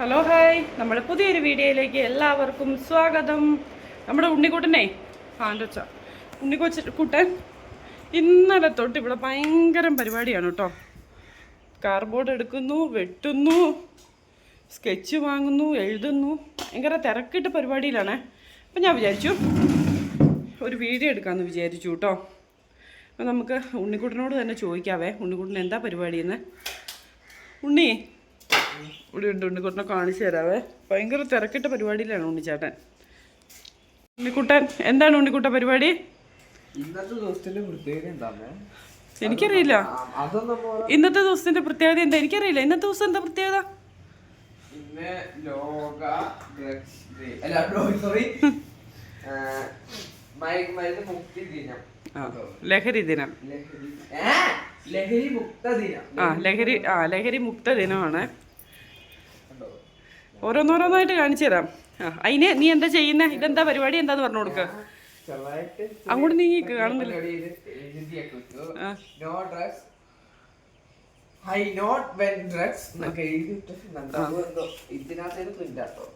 Hello hi നമ്മുടെ പുതിയൊരു വീഡിയോയിലേക്ക് എല്ലാവർക്കും സ്വാഗതം. നമ്മുടെ ഉണ്ണിക്കുട്ടനെ ആൻഡച്ച ഉണ്ണിക്കൊച്ച കുട്ടൻ ഇന്നലെ തൊട്ട് ഇവിടെ ഭയങ്കര പരിപാടിയാണ് കേട്ടോ. കാർഡ്ബോർഡ് എടുക്കുന്നു വെട്ടുന്നു സ്കെച്ച് വാങ്ങുന്നു എഴുതുന്നു. ഭയങ്കര തിരക്കിട്ട പരിപാടിയിലാണ്. അപ്പം ഞാൻ വിചാരിച്ചു ഒരു വീഡിയോ എടുക്കാമെന്ന് വിചാരിച്ചു കേട്ടോ. അപ്പം നമുക്ക് ഉണ്ണിക്കുട്ടനോട് തന്നെ ചോദിക്കാവേ. ഉണ്ണിക്കുട്ടൻ എന്താ പരിപാടിയെന്ന്? ഉണ്ണി ഇവിടെ ഉണ്ട് ഉണ്ണിക്കുട്ടനെ കാണിച്ചു തരാവേ. ഭയങ്കര തിരക്കിട്ട പരിപാടിയിലാണ് ഉണ്ണിച്ചേട്ടൻ. ഉണ്ണിക്കുട്ടൻ എന്താണ് ഉണ്ണിക്കുട്ട പരിപാടി? ഇന്നത്തെ ദിവസത്തിന്റെ പ്രത്യേകത എന്താണ് എനിക്കറിയില്ല. ഇന്നത്തെ ദിവസത്തിന്റെ പ്രത്യേകത എന്താ? എനിക്കറിയില്ല. ഇന്നത്തെ ദിവസം എന്താ പ്രത്യേകത? ഇന്ന് ലോക സോറി മുക്തി ദിനം. ലഹരി ദിനം. ലഹരി മുക്ത ദിനം. ആ ലഹരി ആ ലഹരി മുക്ത ദിനമാണ്? ഓരോന്നോരോന്നായിട്ട് കാണിച്ചു തരാം. ആ അതിന് നീ എന്താ ചെയ്യുന്നേ? ഇതെന്താ പരിപാടി? എന്താന്ന് പറഞ്ഞു കൊടുക്ക. അങ്ങോട്ട് നീങ്ങി കാണുന്നില്ല. print ആട്ടോ.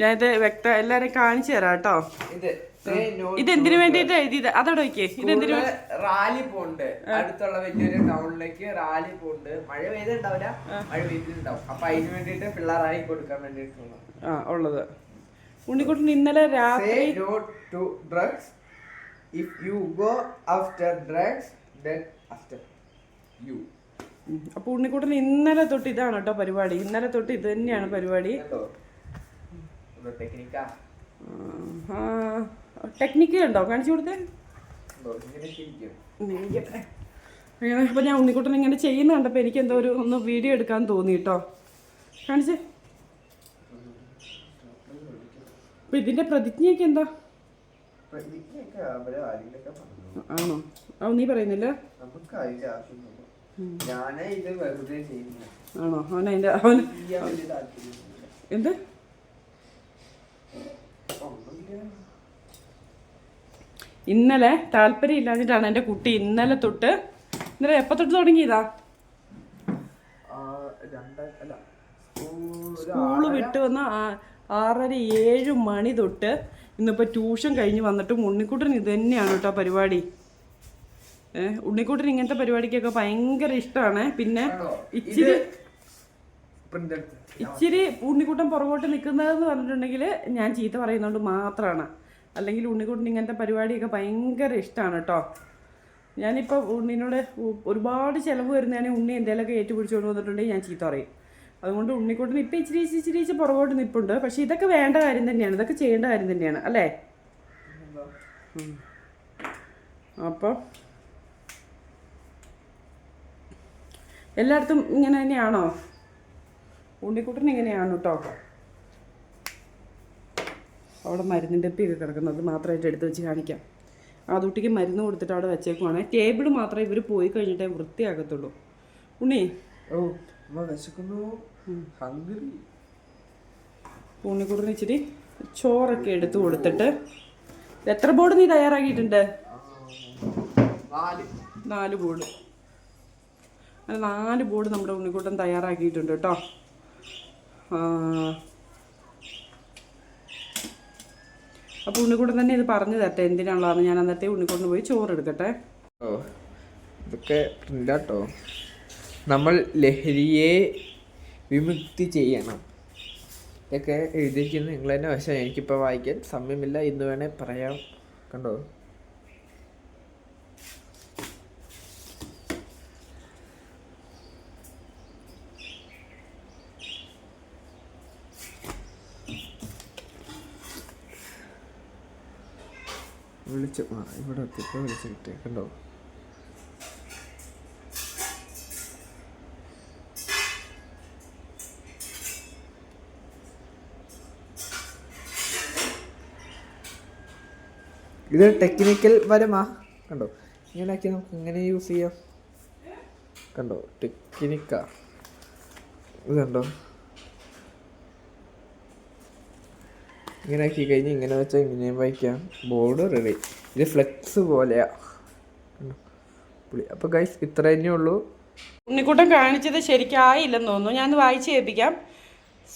ഞാനിത് വ്യക്ത എല്ലാരെയും കാണിച്ചു തരാം കേട്ടോ. ഇത് say വേണ്ടിട്ട് എഴുതിയത്? അതവിടെ നോക്കിയേ. ഇതെന്തിനു റാലി പോണ്ട്. അടുത്തുള്ള വലിയൊരു ടൗണിലേക്ക് റാലി പോണ്ട്. മഴ പെയ്തിട്ടുണ്ടാവില്ല. മഴ പെയ്തിട്ടുണ്ടാവും. അപ്പൊ അതിന് വേണ്ടിട്ട് പിള്ളേറായി കൊടുക്കാൻ വേണ്ടിട്ടുള്ള ആ ഉള്ളത്. ഉണ്ണിക്കുട്ടൻ ഇന്നലെ രാത്രി to drugs if you go after drugs then after you അപ്പോൾ അപ്പൊ ഉണ്ണിക്കുട്ടൻ ഇന്നലെ തൊട്ട് ഇതാണ് കേട്ടോ പരിപാടി. ഇന്നലെ തൊട്ട് ഇത് തന്നെയാണ് പരിപാടി. ടെക്നിക്കാ ആ. ടെക്നിക്ക് ഉണ്ടോ? കാണിച്ചു കൊടുത്തേ. ഇങ്ങനെ ശരിക്കും അങ്ങനെ അപ്പൊ ഞാൻ ഉണ്ണിക്കുട്ടൻ ഇങ്ങനെ ചെയ്യുന്ന കണ്ടപ്പോ എനിക്ക് എന്തോ ഒരു ഒന്ന് വീഡിയോ എടുക്കാൻ തോന്നി കേട്ടോ കാണിച്ച്. അപ്പൊ ഇതിന്റെ പ്രതിജ്ഞയൊക്കെ എന്താ? ആണോ? അത് നീ പറയുന്നില്ല? ആണോ? അവൻ അതിന്റെ അവൻ എന്ത്? ഇന്നലെ താല്പര്യം ഇല്ലാഞ്ഞിട്ടാണ് എന്റെ കുട്ടി ഇന്നലെ തൊട്ട് ഇന്നലെ എപ്പോൾ തൊട്ട് തുടങ്ങിയതാ? സ്കൂൾ വിട്ട് വന്ന ആറര ഏഴ് മണി തൊട്ട് ഇന്നിപ്പോൾ ട്യൂഷൻ കഴിഞ്ഞ് വന്നിട്ടും ഉണ്ണിക്കുട്ടൻ ഇത് തന്നെയാണ് കേട്ടോ പരിപാടി. ഉണ്ണിക്കുട്ടൻ ഇങ്ങനത്തെ പരിപാടിക്കൊക്കെ ഭയങ്കര ഇഷ്ടമാണ് പിന്നെ ഇച്ചിരി. ഇച്ചിരി ഉണ്ണിക്കുട്ടൻ പുറകോട്ട് നിൽക്കുന്നതെന്ന് പറഞ്ഞിട്ടുണ്ടെങ്കിൽ ഞാൻ ചീത്ത പറയുന്നതുകൊണ്ട് മാത്രമാണ് അല്ലെങ്കിൽ ഉണ്ണിക്കുട്ടിന് ഇങ്ങനത്തെ പരിപാടിയൊക്കെ ഭയങ്കര ഇഷ്ടമാണ് കേട്ടോ. ഞാനിപ്പോൾ ഉണ്ണിനോട് ഒരുപാട് ചിലവ് വരുന്നതിനെ ഉണ്ണി എന്തെങ്കിലുമൊക്കെ ഏറ്റുപിടിച്ചുകൊണ്ട് വന്നിട്ടുണ്ടെങ്കിൽ ഞാൻ ചീത്ത പറയും. അതുകൊണ്ട് ഉണ്ണിക്കുട്ടിന് ഇപ്പം ഇച്ചിരി ഇച്ചിരി ഇച്ചിരി ഇച്ചിരി പുറകോട്ട് നിൽപ്പുണ്ട് പക്ഷേ ഇതൊക്കെ വേണ്ട കാര്യം തന്നെയാണ്. ഇതൊക്കെ ചെയ്യേണ്ട കാര്യം തന്നെയാണ്. അല്ലേ? അപ്പോൾ എല്ലായിടത്തും ഇങ്ങനെ തന്നെയാണോ? ഉണ്ണിക്കുട്ടൻ ഇങ്ങനെയാണ് കേട്ടോ. അവിടെ മരുന്നിന്റെ പേര് കിടക്കുന്നത് മാത്രമായിട്ട് എടുത്ത് വെച്ച് കാണിക്കാം. ആ കുട്ടിക്ക് മരുന്ന് കൊടുത്തിട്ട് അവിടെ വെച്ചേക്കുവാണ്. ടേബിൾ മാത്രമേ ഇവർ പോയി കഴിഞ്ഞിട്ടേ വൃത്തിയാകത്തുള്ളൂ. ഉണ്ണി. ഓ വിശക്കുന്നു. ഹംഗ്രി ഉണ്ണിക്കുട്ടന് ഇച്ചിരി ചോറൊക്കെ എടുത്ത് കൊടുത്തിട്ട്. എത്ര ബോർഡ് നീ തയ്യാറാക്കിയിട്ടുണ്ട്? നാല്. ബോർഡ്. അങ്ങനെ നാല് ബോർഡ് നമ്മുടെ ഉണ്ണിക്കൂട്ടം തയ്യാറാക്കിയിട്ടുണ്ട് കേട്ടോ. അപ്പോൾ ഉണ്ണിക്കുട്ടൻ തന്നെ ഇത് പറഞ്ഞു തരട്ടെ എന്തിനാണുള്ളതെന്ന് ഞാൻ അന്നത്തെ ഉണ്ണിക്കൂടിന് പോയി ചോറ് എടുക്കട്ടെ ഓ ഇതൊക്കെ പ്രിന്റാട്ടോ നമ്മൾ ലഹരിയെ വിമുക്തി ചെയ്യണം. ഇതൊക്കെ എഴുതിയിരിക്കുന്നത് നിങ്ങൾ തന്നെ വശം എനിക്കിപ്പോൾ വായിക്കാൻ സമയമില്ല. എന്ന് വേണേൽ പറയാം. കണ്ടോ? വിളിച്ചു ആ ഇവിടെ എത്തിയപ്പോൾ വിളിച്ചു കിട്ടിയ കണ്ടോ? ഇത് ടെക്നിക്കൽ പരമാ കണ്ടോ? ഇങ്ങനെയാക്കി നമുക്ക് ഇങ്ങനെ യൂസ് ചെയ്യാം? കണ്ടോ ടെക്നിക്കാ ഇത് കണ്ടോ? ഇങ്ങനെ ആക്കി കഴിഞ്ഞ് ഇങ്ങനെ വെച്ചാൽ ഇങ്ങനെയും വായിക്കാം. ബോർഡ് റെഡി ഇത് ഫ്ലെക്സ് പോലെയാ. കണ്ടോ പുളി അപ്പോൾ ഗൈസ് ഇത്ര തന്നെ ഉള്ളൂ. ഉണ്ണിക്കുട്ടൻ കാണിച്ചത് ശരിക്കായില്ലെന്ന് തോന്നുന്നു. ഞാൻ വായിച്ച് കേൾപ്പിക്കാം.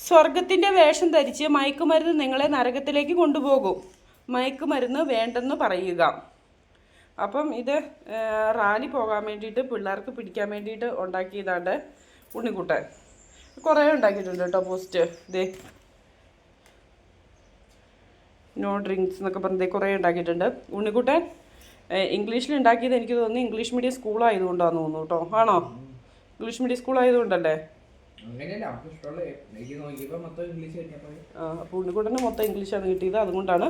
സ്വർഗത്തിന്റെ വേഷം ധരിച്ച് മയക്കുമരുന്ന് നിങ്ങളെ നരകത്തിലേക്ക് കൊണ്ടുപോകും. മയക്കുമരുന്ന് വേണ്ടെന്ന് പറയുക. അപ്പം ഇത് റാലി പോകാൻ വേണ്ടിയിട്ട് പിള്ളേർക്ക് പിടിക്കാൻ വേണ്ടിയിട്ട് ഉണ്ടാക്കിയതാണ്ട് ഉണ്ണിക്കുട്ടൻ. കുറേ ഉണ്ടാക്കിയിട്ടുണ്ട് കേട്ടോ പോസ്റ്റ് ഇതേ നോ ഡ്രിങ്ക്സ് എന്നൊക്കെ പറഞ്ഞത് കുറേ ഉണ്ടാക്കിയിട്ടുണ്ട്. ഉണ്ണിക്കുട്ടൻ ഇംഗ്ലീഷിൽ ഉണ്ടാക്കിയത് എനിക്ക് തോന്നുന്നു ഇംഗ്ലീഷ് മീഡിയം സ്കൂളായതുകൊണ്ടാന്ന് തോന്നുന്നു കേട്ടോ. ആണോ? ഇംഗ്ലീഷ് മീഡിയം സ്കൂളായതുകൊണ്ടല്ലേ അപ്പോൾ ഉണ്ണിക്കുട്ടന് മൊത്തം ഇംഗ്ലീഷാണ് കിട്ടിയത്. അതുകൊണ്ടാണ്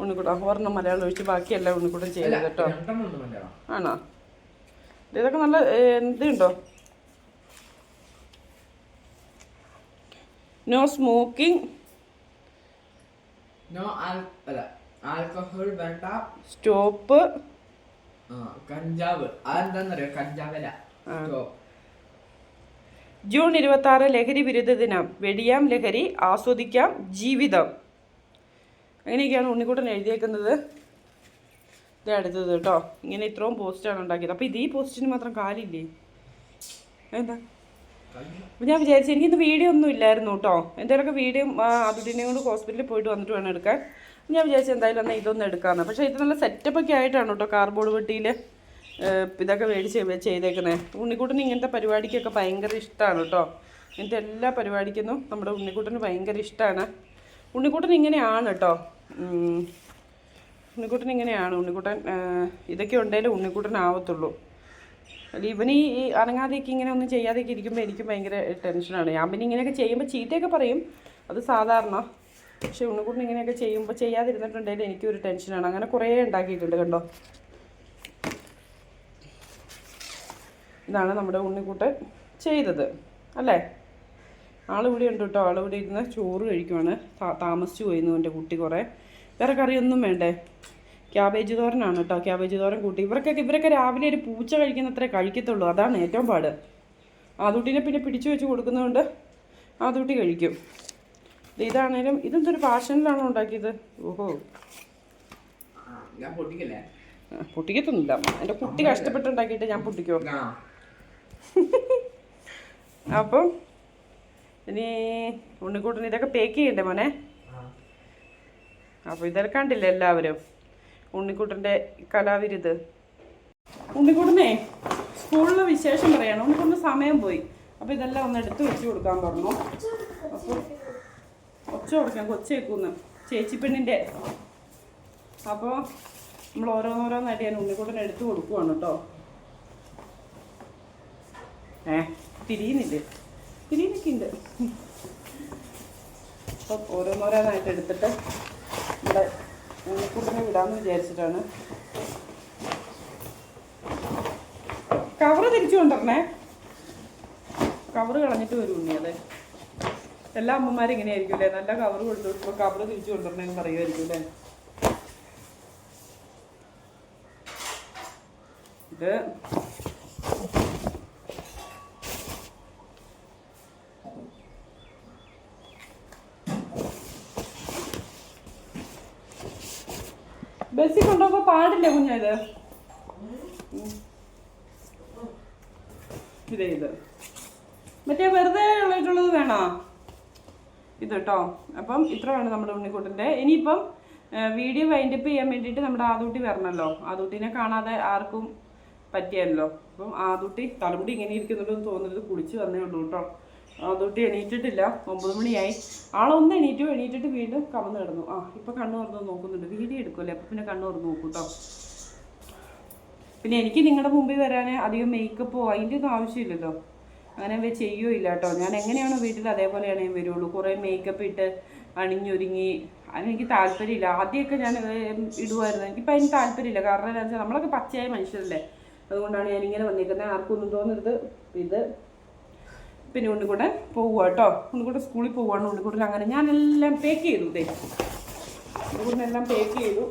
ഉണ്ണിക്കുട്ടൻ ഒരെണ്ണം മലയാളം ഒഴിച്ച് ബാക്കിയെല്ലാം ഉണ്ണിക്കുട്ടൻ ചെയ്യുന്നത് കേട്ടോ. ആണോ? ഇതൊക്കെ നല്ല എന്തുണ്ടോ നോ സ്മോക്കിംഗ് നോ അല്ല ആൽക്കഹോൾ വേണ്ട. സ്റ്റോപ്പ് കഞ്ചാവ്. അതെന്താന്നറിയോ? കഞ്ചാവല ജൂൺ ഇരുപത്തി ആറ് ലഹരി വിരുദ്ധ ദിനം. വെടിയാം ലഹരി ആസ്വദിക്കാം ജീവിതം. അങ്ങനെയൊക്കെയാണ് ഉണ്ണിക്കുട്ടൻ എഴുതിയേക്കുന്നത്. ഇത് അടുത്തത് കേട്ടോ. ഇങ്ങനെ ഇത്രയും പോസ്റ്റാണ് ഉണ്ടാക്കിയത്. അപ്പോൾ ഇത് ഈ പോസ്റ്റിന് മാത്രം കാലില്ലേ എന്താ ഞാൻ വിചാരിച്ചു എനിക്കിന്ന് വീഡിയോ ഒന്നും ഇല്ലായിരുന്നു കേട്ടോ എന്തെങ്കിലുമൊക്കെ വീഡിയോ അതുടിനെ കൊണ്ട് ഹോസ്പിറ്റലിൽ പോയിട്ട് വന്നിട്ട് വേണം എടുക്കാൻ. ഞാൻ വിചാരിച്ചു എന്തായാലും എന്നാൽ ഇതൊന്നും എടുക്കാമെന്ന് പക്ഷേ ഇത് നല്ല സെറ്റപ്പ് ഒക്കെ ആയിട്ടാണ് കേട്ടോ കാർബോർഡ് പെട്ടിയിൽ ഇതൊക്കെ മേടിച്ച് ചെയ്തേക്കുന്നത് ഉണ്ണിക്കുട്ടന് ഇങ്ങനത്തെ പരിപാടിക്കൊക്കെ ഭയങ്കര ഇഷ്ടമാണ് കേട്ടോ ഇങ്ങനത്തെ എല്ലാ പരിപാടിക്കൊന്നും നമ്മുടെ ഉണ്ണിക്കുട്ടന് ഭയങ്കര ഇഷ്ടമാണ് ഉണ്ണിക്കുട്ടൻ ഇങ്ങനെയാണ് കേട്ടോ. ഉണ്ണിക്കുട്ടൻ ഇങ്ങനെയാണ്. ഉണ്ണിക്കുട്ടൻ ഇതൊക്കെ ഉണ്ടെങ്കിലും ഉണ്ണിക്കുട്ടൻ ആവത്തുള്ളൂ. ഇവന് ഈ അനങ്ങാതെയൊക്കെ ഇങ്ങനെ ഒന്നും ചെയ്യാതെയൊക്കെ ഇരിക്കുമ്പോൾ എനിക്ക് ഭയങ്കര ടെൻഷനാണ്. ഞാൻ പിന്നെ ഇങ്ങനെയൊക്കെ ചെയ്യുമ്പോൾ ചീത്തയൊക്കെ പറയും. അത് സാധാരണ. പക്ഷെ ഉണ്ണിക്കുണ്ണി ഇങ്ങനെയൊക്കെ ചെയ്യുമ്പോൾ ചെയ്യാതിരുന്നിട്ടുണ്ടെങ്കിൽ എനിക്കൊരു ടെൻഷനാണ്. അങ്ങനെ കുറേ ഉണ്ടാക്കിയിട്ടുണ്ട് കണ്ടോ? ഇതാണ് നമ്മുടെ ഉണ്ണിക്കുട്ടൻ ചെയ്തത്. അല്ലേ? ആളിവിടെ ഉണ്ട് കേട്ടോ. ആളിവിടെ ഇരുന്ന് ചോറ് കഴിക്കുവാണ്. താമസിച്ചു പോയിരുന്നു എന്റെ കുട്ടി കുറേ. വേറെ കറിയൊന്നും വേണ്ടേ? ക്യാബേജ് തോരനാണ് കേട്ടോ ക്യാബേജ് തോരൻ കൂട്ടി. ഇവർക്കൊക്കെ ഇവരൊക്കെ രാവിലെ ഒരു പൂച്ച കഴിക്കുന്നത്രേ കഴിക്കത്തുള്ളൂ. അതാണ് ഏറ്റവും പാട്. ആദൂട്ടിനെ പിന്നെ പിടിച്ചു വെച്ച് കൊടുക്കുന്നതുകൊണ്ട് ആദൂട്ടി കഴിക്കും. ഇതാണേലും ഇതെന്തൊരു പാഷനിലാണോ ഉണ്ടാക്കിയത്? ഓഹോ. പൊട്ടിക്കത്തൊന്നുമില്ല. എന്റെ കുട്ടി കഷ്ടപ്പെട്ടുണ്ടാക്കിയിട്ട് ഞാൻ പൊട്ടിക്കോ? അപ്പം ഇനി ഉണ്ണിക്കൂട്ടിന് ഇതൊക്കെ പേക്ക് ചെയ്യണ്ടേ മോനെ? അപ്പൊ അപ്പോൾ ഇതൊക്കെ കണ്ടില്ല എല്ലാവരും? ഉണ്ണിക്കുട്ടന്റെ കലാവിരുത്. ഉണ്ണിക്കുട്ടനെ സ്കൂളിലെ വിശേഷം പറയണം. ഉണ്ണിക്കുട്ടന് സമയം പോയി. അപ്പോൾ ഇതെല്ലാം ഒന്ന് എടുത്ത് വെച്ച് കൊടുക്കാൻ പറഞ്ഞു. അപ്പോൾ ഒച്ച കൊടുക്കാം ചേച്ചി പെണ്ണിന്റെ അപ്പോൾ നമ്മൾ ഓരോന്നോരോന്നായിട്ട് ഞാൻ ഉണ്ണിക്കുട്ടനെ എടുത്ത് കൊടുക്കുവാണ് കേട്ടോ. ഏ തിരിയുന്നില്ലേ? തിരിയുന്നൊക്കെ അപ്പം ഓരോന്നോരോന്നായിട്ട് എടുത്തിട്ട് ഇവിടെ ഉണ്ണിക്കുട്ടനെ വിടാമെന്ന് വിചാരിച്ചിട്ടാണ്. കവറ് തിരിച്ചു കൊണ്ടുവരണേ. കവറ് കളഞ്ഞിട്ട് വരും ഉണ്ണി അതെ. എല്ലാ അമ്മമാരും ഇങ്ങനെ ആയിരിക്കും അല്ലേ? നല്ല കവറ് കൊടുത്തു കവറ് തിരിച്ചു കൊണ്ടുവരണേന്ന് പറയുമായിരിക്കും അല്ലേ? ഇത് ബസ്സിൽ കൊണ്ടുപോകുമ്പോൾ പാടില്ല കുഞ്ഞത് ഇത്? മറ്റേ വെറുതെ ഉള്ളിട്ടുള്ളത് വേണോ? ഇത് കേട്ടോ. അപ്പം ഇത്രയാണ് നമ്മുടെ ഉണ്ണിക്കുട്ടന്റെ. ഇനിയിപ്പം വീഡിയോ വൈൻഡപ്പ് ചെയ്യാൻ വേണ്ടിയിട്ട് നമ്മുടെ ആദൂട്ടി വരണമല്ലോ ആദൂട്ടിനെ കാണാതെ ആർക്കും പറ്റിയല്ലോ അപ്പം ആദൂട്ടി തലമുടി ഇങ്ങനെ ഇരിക്കുന്നുണ്ടെന്ന് തോന്നരുത് കുളിച്ച് വന്നേ ഉള്ളൂ കേട്ടോ. ആദൂട്ടി എണീറ്റിട്ടില്ല. ഒമ്പത് മണിയായി. ആളൊന്ന് എണീറ്റു എണീറ്റിട്ട് വീണ്ടും കമന്ന് കിടന്നു. ആ ഇപ്പം കണ്ണു തുറന്ന് നോക്കുന്നുണ്ട്. വീഡിയോ എടുക്കുമല്ലേ അപ്പം പിന്നെ കണ്ണു തുറന്ന് നോക്കൂ കേട്ടോ പിന്നെ എനിക്ക് നിങ്ങളുടെ മുമ്പിൽ വരാൻ അധികം മേക്കപ്പോ അതിന്റെ ഒന്നും ആവശ്യമില്ലല്ലോ. അങ്ങനെ ചെയ്യുകയോ ഇല്ല കേട്ടോ ഞാൻ എങ്ങനെയാണോ വീട്ടിൽ അതേപോലെയാണ് ഞാൻ വരുള്ളൂ. കുറേ മേക്കപ്പ് ഇട്ട് അണിഞ്ഞൊരുങ്ങി. അതിനെനിക്ക് താല്പര്യമില്ല. ആദ്യമൊക്കെ ഞാൻ ഇടുമായിരുന്നു എനിക്കിപ്പോൾ അതിന് താല്പര്യമില്ല. കാരണം വെച്ചാൽ നമ്മളൊക്കെ പച്ചയായ മനുഷ്യരല്ലേ. അതുകൊണ്ടാണ് ഞാൻ ഇങ്ങനെ വന്നിരിക്കുന്നത് ആർക്കും ഒന്നും തോന്നരുത്. ഇത് പിന്നെ ഉണ്ണിക്കൂടെ പോവുക കേട്ടോ. ഉണ്ണിക്കൂടെ സ്കൂളിൽ പോവുകയാണ്. ഉണ്ണിക്കൂടെ അങ്ങനെ ഞാനെല്ലാം പേക്ക് ചെയ്തു ദേ. ഉണ്ണിക്കൂടിനെല്ലാം പേക്ക് ചെയ്തു.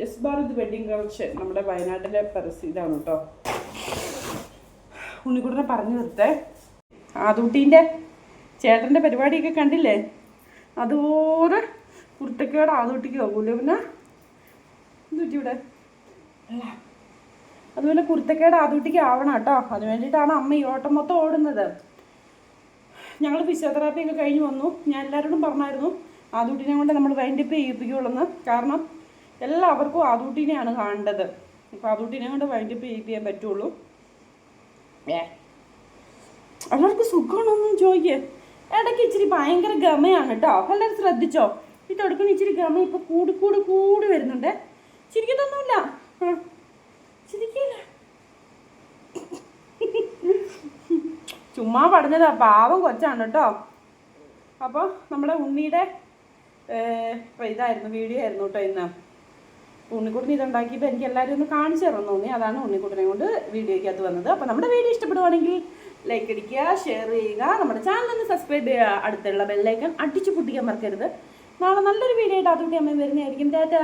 യെസ് ഭാരത് വെഡിങ് കളക്ഷൻ നമ്മുടെ വയനാട്ടിലെ പരസ്യം ഇതാണ് കേട്ടോ. ഉണ്ണിക്കുട്ടനെ പറഞ്ഞു നിർത്തേ ആദൂട്ടീന്റെ ചേട്ടന്റെ പരിപാടിയൊക്കെ കണ്ടില്ലേ? അതുപോലെ കുർത്തക്കേട് ആദൂട്ടിക്ക് പോകൂല്ലോ പിന്നെ? എന്തുറ്റി ഇവിടെ? അതുപോലെ കുരുത്തക്കേട് ആദൂട്ടിക്ക് ആവണം കേട്ടോ. അതിന് വേണ്ടിയിട്ടാണ് അമ്മ ഈ ഓട്ടം മൊത്തം ഓടുന്നത്. ഞങ്ങൾ ഫിസിയോതെറാപ്പി ഒക്കെ കഴിഞ്ഞ് വന്നു. ഞാൻ എല്ലാവരോടും പറഞ്ഞായിരുന്നു ആദൂട്ടിനെ കൊണ്ട് നമ്മൾ വൈൻഡപ്പ് ചെയ്യിപ്പിക്കുള്ളൂ കാരണം എല്ലാവർക്കും ആദൂട്ടിനെയാണ് കാണേണ്ടത്. അപ്പോൾ ആദൂട്ടിനെ കൊണ്ട് വൈൻഡപ്പ് ചെയ്യിപ്പിക്കാൻ പറ്റുള്ളൂ. ഏ? എല്ലാവർക്കും സുഖമാണോന്നും ചോദിക്കേ. ഇടയ്ക്ക് ഇച്ചിരി ഭയങ്കര ഗമയാണ് കേട്ടോ. എല്ലാവരും ശ്രദ്ധിച്ചോ? ഈ തുടക്കുന്ന ഇച്ചിരി ഗമ ഇപ്പം കൂടി കൂടി കൂടി വരുന്നുണ്ട്. ചിരിക്കത്തൊന്നുമില്ല ആ, ചുമ്മാ പറഞ്ഞതാ പാവം കൊച്ചാണ് കേട്ടോ. അപ്പോൾ നമ്മുടെ ഉണ്ണിയുടെ ഇതായിരുന്നു വീഡിയോ ആയിരുന്നു കേട്ടോ ഇന്ന്. ഉണ്ണിക്കുടിന് ഇതുണ്ടാക്കിയപ്പോൾ എനിക്ക് എല്ലാവരും ഒന്ന് കാണിച്ചു തരണം തോന്നി. അതാണ് ഉണ്ണിക്കുട്ടനെ കൊണ്ട് വീഡിയോയ്ക്കകത്ത് വന്നത്. അപ്പോൾ നമ്മുടെ വീഡിയോ ഇഷ്ടപ്പെടുവാണെങ്കിൽ ലൈക്ക് അടിക്കുക ഷെയർ ചെയ്യുക. നമ്മുടെ ചാനൽ ഒന്ന് സബ്സ്ക്രൈബ് ചെയ്യുക. അടുത്തുള്ള ബെല്ലൈക്കൺ അടിച്ചു പൊട്ടിക്കാൻ മറക്കരുത്. നാളെ നല്ലൊരു വീഡിയോ ആയിട്ട് അതുകൂടി അമ്മ വരുന്നതായിരിക്കും. ഡാറ്റ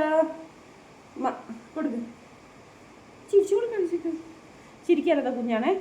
കൊടുക്കും. ചിരിച്ചു കൊടുക്കണം ചിരിക്കാനൊക്കെ കുഞ്ഞാണേ?